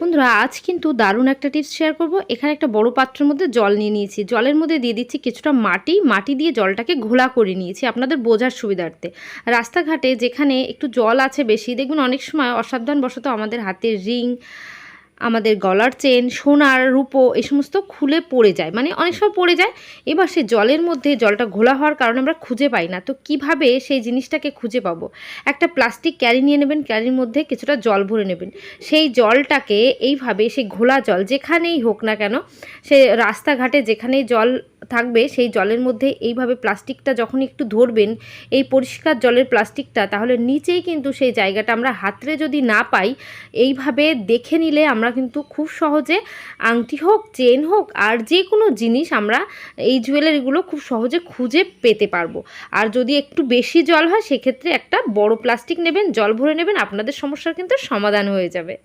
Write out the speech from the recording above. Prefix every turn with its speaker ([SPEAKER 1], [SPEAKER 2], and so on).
[SPEAKER 1] বন্ধুরা, আজ কিন্তু দারুণ একটা টিপস শেয়ার করব। এখানে একটা বড় পাত্রের মধ্যে জল নিয়ে নিয়েছি। জলের মধ্যে দিয়ে দিচ্ছি কিছুটা মাটি। মাটি দিয়ে জলটাকে ঘোলা করে নিয়েছি আপনাদের বোঝার সুবিধার্থে। রাস্তাঘাটে যেখানে একটু জল আছে বেশি, দেখবেন অনেক সময় অসাবধানবশত আমাদের হাতের রিং আমাদের গলার চেন, সোনার, রূপো এই সমস্ত খুলে পড়ে যায়। মানে অনেক সময় পড়ে যায়, এবার সে জলের মধ্যে জলটা ঘোলা হওয়ার কারণে আমরা খুঁজে পাই না। তো কীভাবে সেই জিনিসটাকে খুঁজে পাবো? একটা প্লাস্টিক ক্যারি নিয়ে নেবেন, ক্যারির মধ্যে কিছুটা জল ভরে নেবেন। সেই জলটাকে এইভাবে সেই ঘোলা জল যেখানেই হোক না কেন, সে রাস্তাঘাটে যেখানেই জল থাকবে, সেই জলের মধ্যে এইভাবে প্লাস্টিকটা যখন একটু ধরবেন, এই পরিষ্কার জলের প্লাস্টিকটা, তাহলে নিচেই কিন্তু সেই জায়গাটা আমরা হাতরে যদি না পাই, এইভাবে দেখে নিলে আমরা কিন্তু খুব সহজে আংটি হোক, চেন হোক, আর যে কোনো জিনিস আমরা এই জুয়েলারিগুলো খুব সহজে খুঁজে পেতে পারব। আর যদি একটু বেশি জল হয়, সেক্ষেত্রে একটা বড় প্লাস্টিক নেবেন, জল ভরে নেবেন, আপনাদের সমস্যার কিন্তু সমাধান হয়ে যাবে।